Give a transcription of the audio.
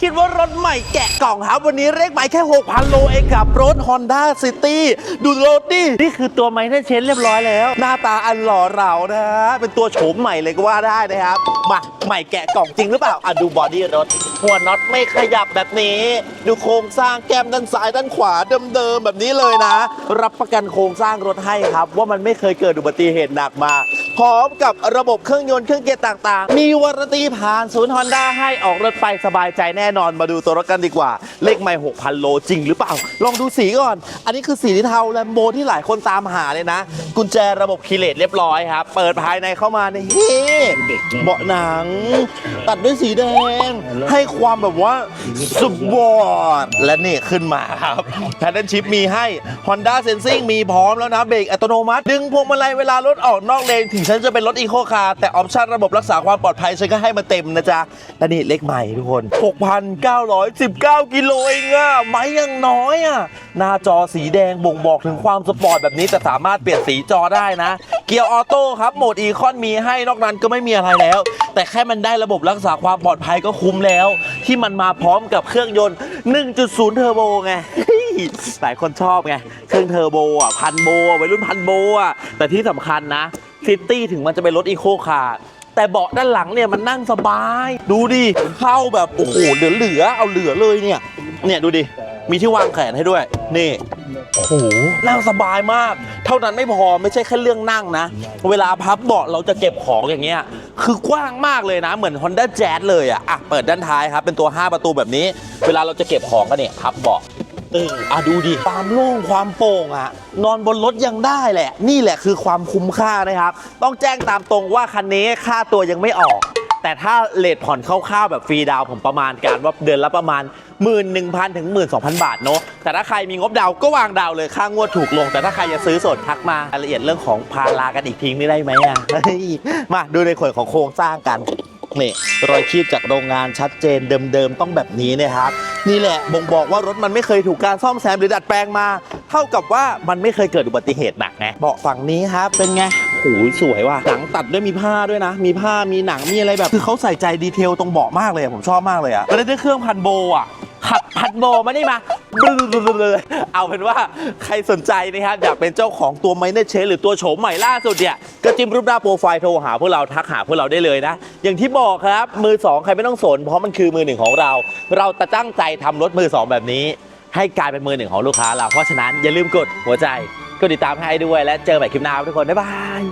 คิดว่ารถใหม่แกะกล่องครับ วันนี้เลขใหม่แค่ 6,000 โลเองกับรถ Honda City ดูรถดินี่คือตัวไม้ได้เชนเรียบร้อยแล้ว หน้าตาอันหล่อเหลานะฮะ เป็นตัวโฉมใหม่เลยก็ว่าได้นะครับ มาใหม่แกะกล่องจริงหรือเปล่า อะ ดูบอดี้รถ หัวน็อตไม่ขยับแบบนี้ ดูโครงสร้างแก้มด้านซ้ายด้านขวาเดิมๆแบบนี้เลยนะ รับประกันโครงสร้างรถให้ครับ ว่ามันไม่เคยเกิดอุบัติเหตุหนักมา พร้อมกับระบบเครื่องยนต์เครื่องเกียร์ต่างๆ มีวารันตีผ่านศูนย์ฮอนด้าให้ออกรถไปสบายใจแน่นอนมาดูตัวรถกันดีกว่า เลขไม่6,000 โลจริงหรือเปล่า ลองดูสีก่อน อันนี้คือสีเทาแลมโบที่หลายคนตามหาเลยนะ กุญแจระบบคีย์เลสเรียบร้อยครับ เปิดภายในเข้ามาในเฮ้เบาะหนัง ตัดด้วยสีแดง ให้ความแบบว่าสปอร์ตและนี่ขึ้นมาครับแพดเดิลชิพมีให้ Honda Sensing มีพร้อมแล้วนะ เบรกอัตโนมัติ ดึงพวงมาลัยเวลารถออกนอกเลน ถึงฉันจะเป็นรถอีโคคาร์แต่ออปชั่นระบบรักษาความปลอดภัยฉันก็ให้มาเต็มนะจ๊ะ และนี่เลขใหม่ทุกคน 6,919 กิโลเองอะไม่ยังน้อยอะหน้าจอสีีแดงบ่งบอกถึงความสปอร์ตแบบนี้แต่สามารถเปลี่ยนสีจอได้นะ เกียร์ออโต้ครับโหมดอีคอนมีให้นอกนั้นก็ไม่มีอะไรแล้ว แต่แค่มันได้ระบบรักษาความปลอดภัยก็คุ้มแล้ว ที่มันมาพร้อมกับเครื่องยนต์ 1.0 เทอร์โบไงหลายคนชอบไง เครื่องเทอร์โบอะพันโบอะวัยรุ่นพันโบอะแต่ที่สำคัญนะซิตี้ถึงมันจะเป็นรถอีโคคาร์แต่เบาะด้านหลังเนี่ยมันนั่งสบาย ดูดิเข้าแบบ โอ้โหเหลือๆเอาเหลือเลยเนี่ย เนี่ยดูดิ มีที่วางแขนให้ด้วย นี่ โอ้โหนั่งสบายมาก เท่านั้นไม่พอไม่ใช่แค่เรื่องนั่งนะ เวลาพับเบาะเราจะเก็บของอย่างเงี้ย คือกว้างมากเลยนะ เหมือน Honda Jazz เลยอะอะเปิดด้านท้ายครับ เป็นตัว 5 ประตูแบบนี้ เวลาเราจะเก็บของก็เนี่ยพับเบาะตึงอะดูดิ ความโล่งความโปร่งอะนอนบนรถยังได้แหละ นี่แหละคือความคุ้มค่านะครับ ต้องแจ้งตามตรงว่าคันนี้ค่าตัวยังไม่ออก แต่ถ้าเลทผ่อนคร่าวๆแบบฟรีดาวผมประมาณการว่าเดือนละประมาณ 11,000ถึง12,000 บาทเนาะแต่ถ้าใครมีงบดาวก็วางดาวเลยค่างวดถูกลง แต่ถ้าใครจะซื้อสดทักมารายละเอียดเรื่องของพารากันอีกทีนี่ได้ไหมอะเฮ้ยมาดูในส่วนของโครงสร้างกันนี่รอยคีบจากโรงงานชัดเจนเดิมๆ ต้องแบบนี้นะครับ นี่แหละบ่งบอกว่ารถมันไม่เคยถูกการซ่อมแซมหรือดัดแปลงมา เท่ากับว่ามันไม่เคยเกิดอุบัติเหตุหนักไงเบาะฝั่งนี้ครับเป็นไงโอ้ยสวยว่ะหนังตัดด้วยมีผ้าด้วยนะ มีผ้ามีหนังมีอะไรแบบคือเขาใส่ใจดีเทลตรงเบาะมากเลยอะผมชอบมากเลยอะแล้วได้เครื่องพันโบอะขับพันโบมานี่มาบลือๆๆๆเอาเป็นว่าใครสนใจนะครับ อยากเป็นเจ้าของตัวไมเนเชหรือตัวโฉมใหม่ล่าสุดเนี่ย ก็จิ้มรูปหน้าโปรไฟล์โทรหาพวกเราทักหาพวกเราได้เลยนะ อย่างที่บอกครับ มือ 2 ใครไม่ต้องสน เพราะมันคือมือหนึ่งของเรา เราจะตั้งใจทำรถมือ 2 แบบนี้ ให้กลายเป็นมือหนึ่งของลูกค้าเรา เพราะฉะนั้นอย่าลืมกดหัวใจ กดติดตามให้ด้วยและเจอใหม่คลิปหน้าครับทุกคน บ๊ายบาย